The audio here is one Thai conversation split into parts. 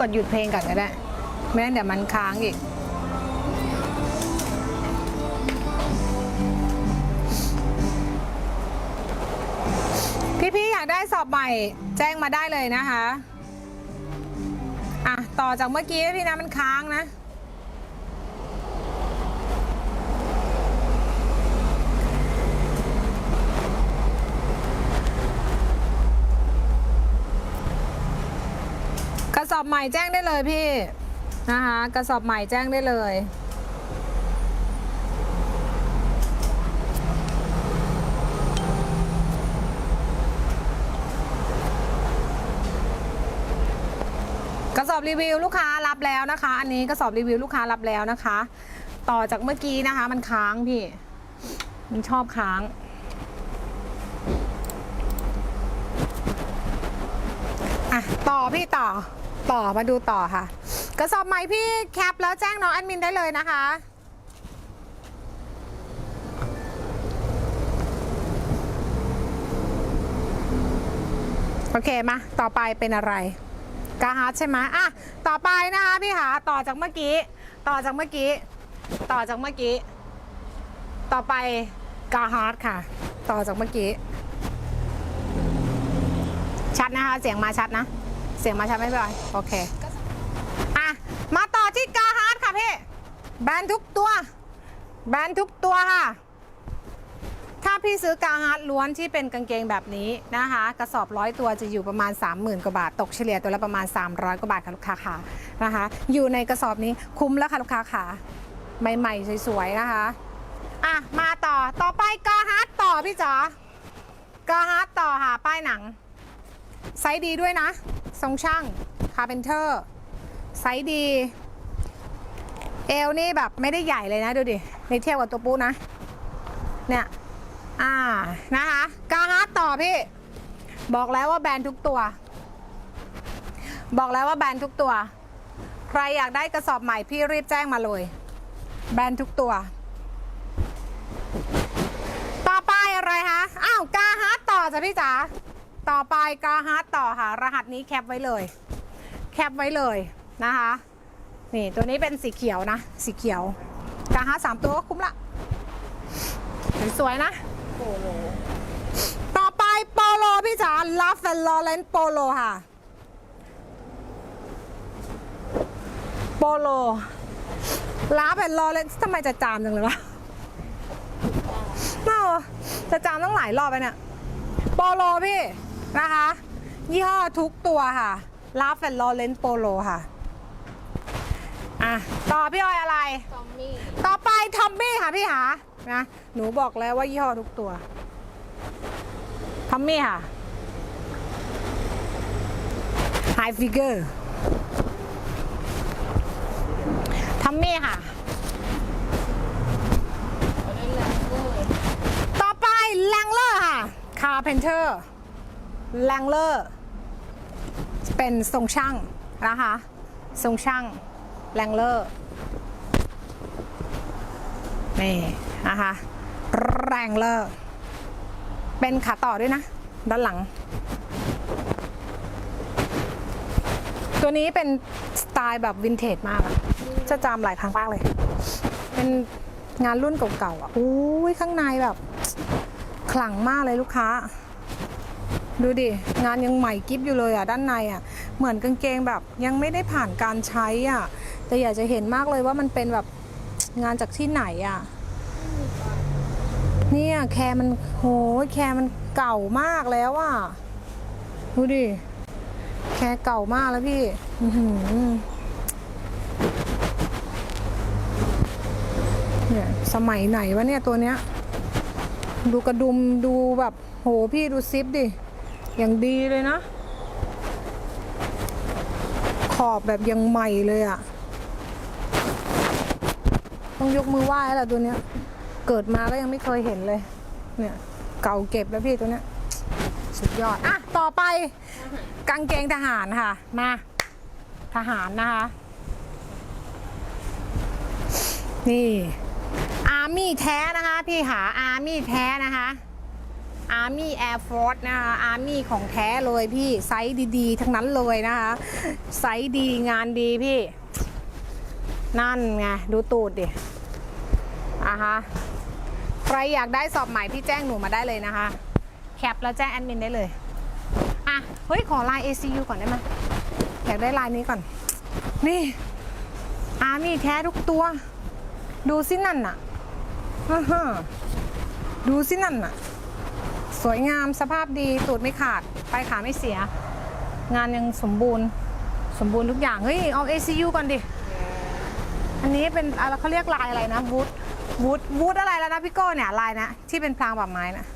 กดหยุดเพลงก่อนก็ได้ ไม่งั้นเดี๋ยวมันค้างอีก พี่ๆอยากได้สอบใหม่ แจ้งมาได้เลยนะคะ อะ ต่อจากเมื่อกี้พี่นะมันค้างนะ ระสอบใหม่แจ้งได้เลยพี่นะคะกระสอบใหม่แจ้งได้เลย กระสอบรีวิวลูกค้ารับแล้วนะคะ อันนี้กระสอบรีวิวลูกค้ารับแล้วนะคะ ต่อจากเมื่อกี้นะคะ มันค้างพี่ มันชอบค้างอะต่อพี่ต่อ ต่อมาดูต่อค่ะ กระสอบใหม่พี่แคปแล้วแจ้งน้องแอดมินได้เลยนะคะ โอเคมาต่อไปเป็นอะไรกาฮาร์ดใช่ไหมอะต่อไปนะคะพี่หาต่อจากเมื่อกี้ ต่อจากเมื่อกี้ ต่อจากเมื่อกี้ ต่อไปกาฮาร์ดค่ะ ต่อจากเมื่อกี้ ชัดนะคะ เสียงมาชัดนะ เสียงมาชัดไม่เป็นไรโอเคอะมาต่อที่กาฮาร์ดค่ะพี่แบรนด์ทุกตัว แบรนด์ทุกตัวค่ะ ถ้าพี่ซื้อกาฮาร์ดล้วนที่เป็นกางเกงแบบนี้นะคะ กระสอบร้อยตัวจะอยู่ประมาณ 30,000 กว่าบาท ตกเฉลี่ยตัวละประมาณ 300 กว่าบาทค่ะลูกค้าค่ะนะคะ อยู่ในกระสอบนี้คุ้มแล้วค่ะลูกค้าค่ะใหม่ๆสวยๆนะคะอะมาต่อต่อไปกาฮาร์ดต่อพี่จ๋ากาฮาร์ดต่อค่ะป้ายหนัง ไซส์ดีด้วยนะ ทรงช่างคาร์เพนเตอร์ ไซส์ดี เอวนี่แบบไม่ได้ใหญ่เลยนะ ดูดิในเทียบกับตัวปูนะ เนี่ย อ่า นะคะกาฮาร์ดต่อพี่ บอกแล้วว่าแบรนด์ทุกตัว บอกแล้วว่าแบรนด์ทุกตัว ใครอยากได้กระสอบใหม่พี่รีบแจ้งมาเลย แบรนด์ทุกตัว ต่อไปอะไรคะ อ้าวกาฮาร์ดต่อจ้ะพี่จ๋า ต่อไปกาฮาร์ดต่อค่ะ รหัสนี้แคปไว้เลย แคปไว้เลยนะคะ นี่ตัวนี้เป็นสีเขียวนะ สีเขียวกาฮาร์ดสามตัวก็คุ้มละ สวยๆนะ ต่อไปโปโลพี่จ๋าลาฟเฟลลอเรนโปโลค่ะโปโลลาฟเฟลลอเรนทำไมจะจามจังเลยวะน่าจะจามต้องหลายรอบไปเนี่ยโปโลพี่ นะคะ ยี่ห้อทุกตัวค่ะลาฟเฟลลอเรนโปโลค่ะ อะ ต่อพี่ออยอะไร ซอมมี่ต่อไปทอมมี่ค่ะพี่หา นะ หนูบอกแล้วว่ายี่ห้อทุกตัวทอมมี่ค่ะ High Figure ทอมมี่ค่ะอันนั้นแหละเวอร์ต่อไปแลงเลอร์ค่ะ คาเพนเทอร์ แลงเลอร์เป็นทรงช่างนะคะ ทรงช่างแลงเลอร์นี่นะคะแรงเลอร์เป็นขาต่อด้วยนะ ด้านหลัง ตัวนี้เป็นสไตล์แบบวินเทจมากอะจะจำหลายครั้งมากเลย เป็นงานรุ่นเก่าๆอะอุ้ยข้างในแบบ ขลังมากเลยลูกค้า ดูดิ งานยังใหม่กิฟอยู่เลยอะ ด้านในอะ เหมือนกางเกงแบบยังไม่ได้ผ่านการใช้อะ แต่อยากจะเห็นมากเลยว่ามันเป็นแบบงานจากที่ไหนอะ เนี่ยแคร์มันโหยแคร์มันเก่ามากแล้วอะ ดูดิ แคร์เก่ามากแล้วพี่อื้อหือเนี่ยสมัยไหนวะเนี่ยตัวเนี้ย ดูกระดุมดูแบบ โหพี่ดูซิปดิ อย่างดีเลยนะ ขอบแบบยังใหม่เลยอะ่ะ ต้องยกมือไหว้แล้วล่ะตัวเนี้ย เกิดมาก็ยังไม่เคยเห็นเลย เนี่ย เก่าเก็บแล้วพี่ตัวเนี้ย สุดยอด อะ ต่อไป กางเกงทหารค่ะ มา ทหารนะคะ นี่ อาร์มี่แท้นะคะ พี่หาอาร์มี่แท้นะคะ Army Air Force นะคะ Army ของแท้เลยพี่ไซส์ดีๆ ทั้งนั้นเลยนะคะไซส์ดีงานดีพี่ นั่นไง ดูตูดดิอะฮะใครอยากได้สอบใหม่พี่แจ้งหนูมาได้เลยนะคะ แคปแล้วแจ้งแอดมินได้เลยอะเฮ้ย ขอลน์ ACU ก่อนได้ไหมอยากได้ลน์นี้ก่อน นี่อาร์มี่แท้ทุกตัว ดูสินั่นน่ะดูสินั่นน่ะ สวยงามสภาพดีตูดไม่ขาดปลายขาไม่เสีย งานยังสมบูรณ์สมบูรณ์ทุกอย่าง เฮ้ย เอา ACU ก่อนดิ อันนี้เป็นอะไรเขาเรียกลายอะไรนะวูดวูดวูดอะไรแล้วนะพี่โก้เนี่ย ลายนะ ที่เป็นพรางแบบไม้นะ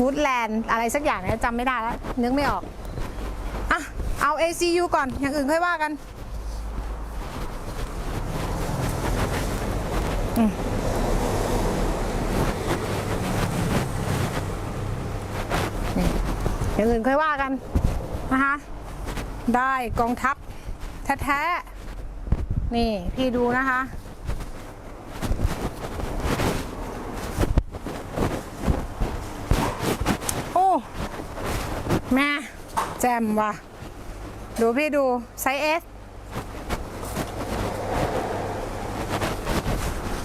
วูดแลนด์อะไรสักอย่างเนี่ยจำไม่ได้แล้ว นึกไม่ออก อะ เอา ACU ก่อน อย่างอื่นค่อยว่ากัน อืม อย่างอื่นค่อยว่ากันนะคะได้กองทัพแท้ๆนี่พี่ดูนะคะโอ้แม่แจมว่ะดูพี่ดูไซส์เอส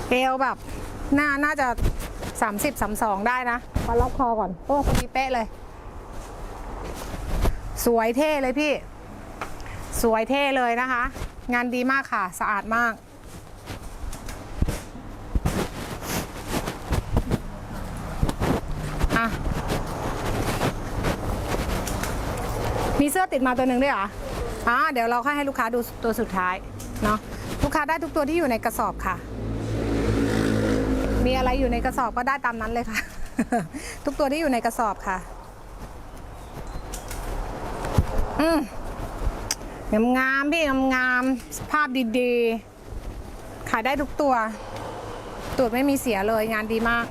เอวแบบหน้าน่าจะ 30 32 ได้นะมาล็อกคอก่อน โอ้คนนี้เป๊ะเลย สวยเท่เลยพี่ สวยเท่เลยนะคะ งานดีมากค่ะ สะอาดมาก อะ มีเสื้อติดมาตัวหนึ่งด้วยเหรออ่าเดี๋ยวเราค่อยให้ลูกค้าดูตัวสุดท้ายเนาะลูกค้าได้ทุกตัวที่อยู่ในกระสอบค่ะ มีอะไรอยู่ในกระสอบก็ได้ตามนั้นเลยค่ะ ทุกตัวที่อยู่ในกระสอบค่ะ อืมงามพี่งามๆสภาพดีๆ ขายได้ทุกตัวตรวจไม่มีเสียเลยงานดีมาก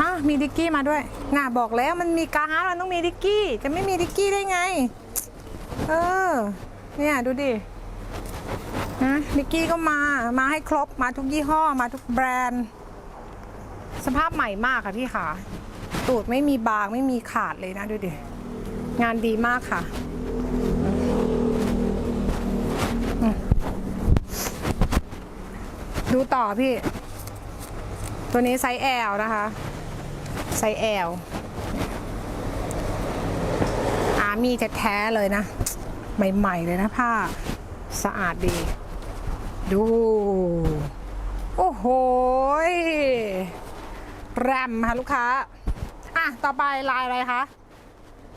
อะมีดิกกี้มาด้วยน่าบอกแล้วมันมีกาฮาร์ดมันต้องมีดิกกี้ จะไม่มีดิกกี้ได้ไง เออ เนี่ยดูดินะดิกกี้ก็มา มาให้ครบ มาทุกยี่ห้อ มาทุกแบรนด์ สภาพใหม่มากค่ะพี่ขา ตูดไม่มีบางไม่มีขาดเลยนะดูดิ งานดีมากค่ะดูต่อพี่ ตัวนี้ไซส์ L นะคะ ไซส์ L อาร์มี่แท้ๆเลยนะ ใหม่ ๆ เลยนะผ้า สะอาดดี ดู โอ้โหแรมค่ะลูกค้าะต่อไปลายอะไรคะ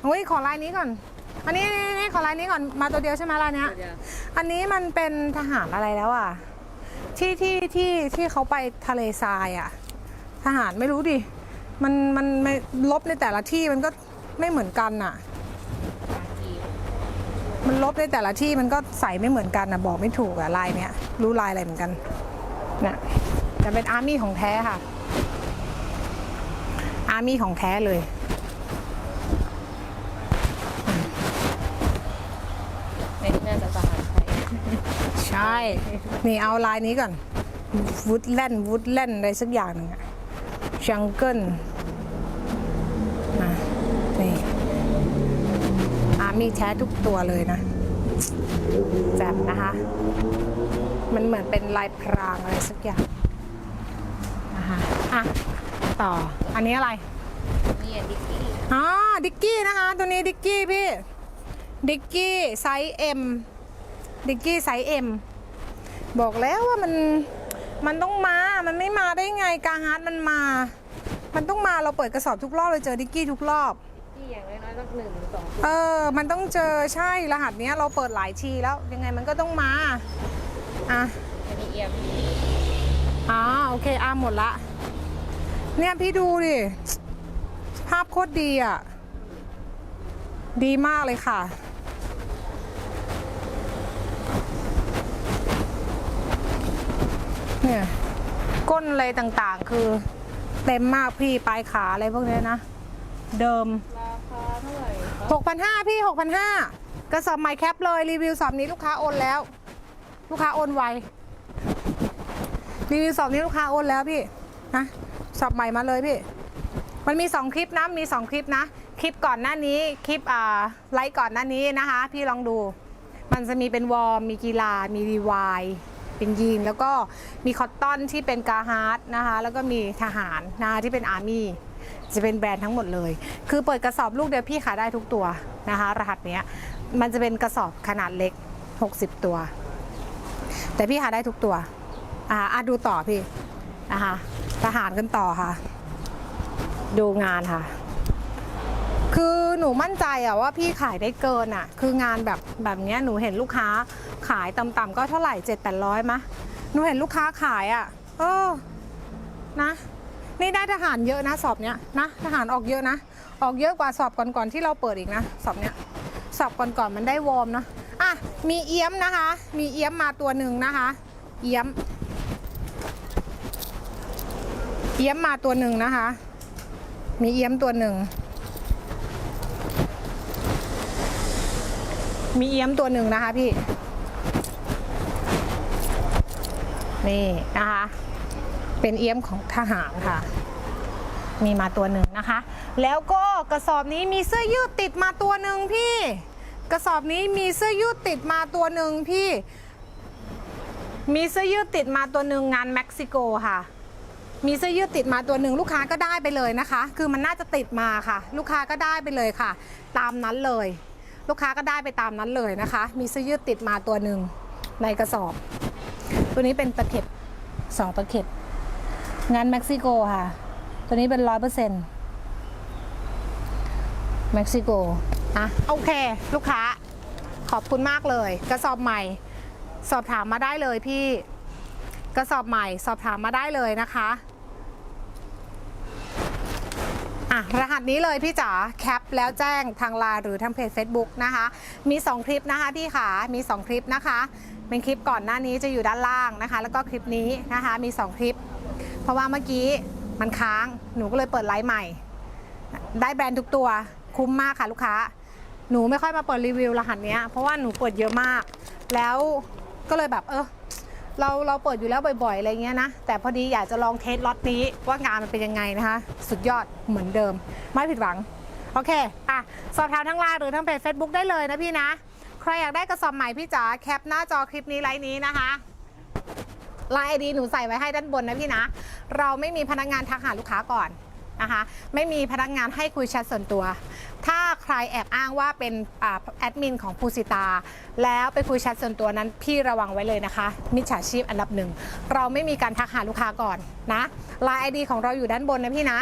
เฮ้ยขอลายนี้ก่อน อันนี้นี่นี่ขอลายนี้ก่อนมาตัวเดียวใช่ไหมลายเนี้ยเดี๋ยวอันนี้มันเป็นทหารอะไรแล้วอะ ที่ที่ที่ที่เขาไปทะเลทรายอะ ทหารไม่รู้ดิ มันมันไม่ลบในแต่ละที่มันก็ไม่เหมือนกันอะ มันลบในแต่ละที่มันก็ใส่ไม่เหมือนกันนะบอกไม่ถูกอะลายเนี้ยรู้ลายอะไรเหมือนกันเนี่ยจะเป็นอาร์มี่ของแท้ค่ะอาร์ มี่ของแท้เลย ในที่น่าจะสหารไทยใช่ นี่เอาลายนี้ก่อน วูดแลนวูดแลนอะไรสักอย่างหนึ่งอะจังเกิลนะนี่อามีแท้ทุกตัวเลยนะแจ่มนะคะ มันเหมือนเป็นลายพรางอะไรสักอย่างนะคะ อะต่อ อันนี้อะไรนี่ดิกกี้อ๋อดิกกี้นะคะ ตัวนี้ดิกกี้พี่ ดิกกี้ไซส์ M ดิกกี้ไซส์ M บอกแล้วว่ามันมันต้องมา มันไม่มาได้ไงกาฮาร์ดมันมา มันต้องมาเราเปิดกระสอบทุกรอบเลยเจอดิกกี้ทุกรอบที่อย่างน้อยๆต้องหนึ่งหรือสองเออ มันต้องเจอใช่รหัสเนี้ยเราเปิดหลายทีแล้วยังไงมันก็ต้องมา อะอันนี้เอียมอ๋อโอเคอะหมดละ เนี่ยพี่ดูดิ ภาพโคตรดีอะ ดีมากเลยค่ะ เนี่ยก้นอะไรต่างๆ คือเต็มมากพี่ปลายขาอะไรพวกเนี้ยนะ เดิม ราคาเท่าไหร่ครับ6,500 พี่ 6,500 กระสอบใหม่แคปเลยรีวิวสอบนี้ลูกค้าโอนแล้ว ลูกค้าโอนไวรีวิวสอบนี้ลูกค้าโอนแล้วพี่นะ สอบใหม่มาเลยพี่ มันมี 2 คลิปนะ มี 2 คลิปนะ คลิปก่อนหน้านี้ คลิปอ่าไลฟ์ก่อนหน้านี้นะคะ พี่ลองดู มันจะมีเป็นวอร์ม มีกีฬา มีรีวาย เป็นยีน แล้วก็มีคอตตอนที่เป็นกาฮาร์ดนะคะ แล้วก็มีทหารนะคะที่เป็นอาร์มี่ จะเป็นแบรนด์ทั้งหมดเลย คือเปิดกระสอบลูกเดียวพี่ขายได้ทุกตัวนะคะ รหัสเนี้ย มันจะเป็นกระสอบขนาดเล็ก 60 ตัว แต่พี่หาได้ทุกตัว อ่าดูต่อพี่นะคะ ทหารกันต่อค่ะ ดูงานค่ะ คือหนูมั่นใจอะว่าพี่ขายได้เกินอะคืองานแบบแบบเนี้ยหนูเห็นลูกค้าขายต่ำๆก็เท่าไหร่เจ็ดแปดร้อยมะหนูเห็นลูกค้าขายอะเออนะนี่ได้ทหารเยอะนะสอบเนี้ยนะทหารออกเยอะนะ ออกเยอะกว่าสอบก่อนๆที่เราเปิดอีกนะสอบเนี้ยสอบก่อนๆมันได้วอร์มเนาะอะมีเอี้ยมนะคะ มีเอี้ยมมาตัวหนึ่งนะคะ เอี้ยม เอี้ยมมาตัวหนึ่งนะคะ มีเอี้ยมตัวหนึ่ง มีเอี้ยมตัวหนึ่งนะคะพี่ นี่นะคะ เป็นเอี้ยมของทหารค่ะ มีมาตัวหนึ่งนะคะ แล้วก็กระสอบนี้มีเสื้อยืดติดมาตัวหนึ่งพี่ กระสอบนี้มีเสื้อยืดติดมาตัวหนึ่งพี่ มีเสื้อยืดติดมาตัวหนึ่งงานเม็กซิโกค่ะ มีเสื้อยืดติดมาตัวหนึ่งลูกค้าก็ได้ไปเลยนะคะ คือมันน่าจะติดมาค่ะ ลูกค้าก็ได้ไปเลยค่ะ ตามนั้นเลย ลูกค้าก็ได้ไปตามนั้นเลยนะคะ มีเสื้อยืดติดมาตัวหนึ่งในกระสอบ ตัวนี้เป็นตะเข็บสองตะเข็บงานเม็กซิโกค่ะ ตัวนี้เป็นร้อยเปอร์เซ็นต์เม็กซิโกอะโอเค ลูกค้าขอบคุณมากเลย กระสอบใหม่ สอบถามมาได้เลยพี่ กระสอบใหม่ สอบถามมาได้เลยนะคะ อะรหัสนี้เลยพี่จ๋าแคปแล้วแจ้งทางไลน์หรือทางเพจ Facebook นะคะ มี 2 คลิปนะคะพี่ขามี 2 คลิปนะคะ เป็นคลิปก่อนหน้านี้จะอยู่ด้านล่างนะคะ แล้วก็คลิปนี้นะคะมี 2 คลิป เพราะว่าเมื่อกี้มันค้างหนูก็เลยเปิดไลฟ์ใหม่ ได้แบรนด์ทุกตัวคุ้มมากค่ะลูกค้า หนูไม่ค่อยมาเปิดรีวิวรหัสเนี้ยเพราะว่าหนูเปิดเยอะมาก แล้วก็เลยแบบเออ เราเราเปิดอยู่แล้วบ่อยๆอะไรเงี้ยนะ แต่พอดีอยากจะลองเทสล็อตนี้ว่างานมันเป็นยังไงนะคะ สุดยอดเหมือนเดิม ไม่ผิดหวัง โอเค อะ สอบถามทั้งไลน์หรือทางเพจ Facebook ได้เลยนะพี่นะ ใครอยากได้กระสอบใหม่พี่จ๋าแคปหน้าจอคลิปนี้ไลน์นี้นะคะไลน์ไอดีหนูใส่ไว้ให้ด้านบนนะพี่นะ เราไม่มีพนักงานทักหาลูกค้าก่อน นะคะไม่มีพนักงานให้คุยแชทส่วนตัว ถ้าใครแอบอ้างว่าเป็นอแอดมินของภูสิตา แล้วไปคุยแชทส่วนตัวนั้นพี่ระวังไว้เลยนะคะ มิจฉาชีพอันดับหนึ่ง เราไม่มีการทักหาลูกค้าก่อนนะไลน์ไอดีของเราอยู่ด้านบนนะพี่นะ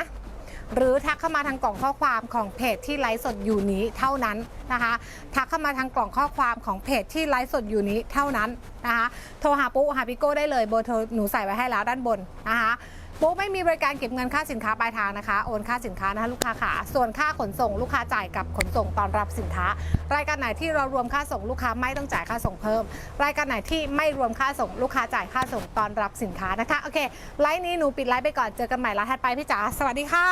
หรือทักเข้ามาทางกล่องข้อความของเพจที่ไลฟ์สดอยู่นี้เท่านั้นนะคะทักเข้ามาทางกล่องข้อความของเพจที่ไลฟ์สดอยู่นี้เท่านั้นนะคะโทรหาปุ๊หาพิโก้ได้เลยเบอร์โทรหนูใส่ไว้ให้แล้วด้านบนนะคะ ปุ๊ไม่มีบริการเก็บเงินค่าสินค้าปลายทางนะคะ โอนค่าสินค้านะคะลูกค้าขาส่วนค่าขนส่งลูกค้าจ่ายกับขนส่งตอนรับสินค้า รายการไหนที่เรารวมค่าส่งลูกค้าไม่ต้องจ่ายค่าส่งเพิ่ม รายการไหนที่ไม่รวมค่าส่งลูกค้าจ่ายค่าส่งตอนรับสินค้านะคะโอเคไลฟ์นี้หนูปิดไลฟ์ไปก่อนเจอกันใหม่ไลฟ์ถัดไปพี่จ๋าสวัสดีค่ะ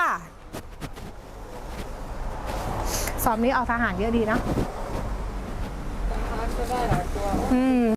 สอบนี้ออกทหารเยอะดีเนะอืม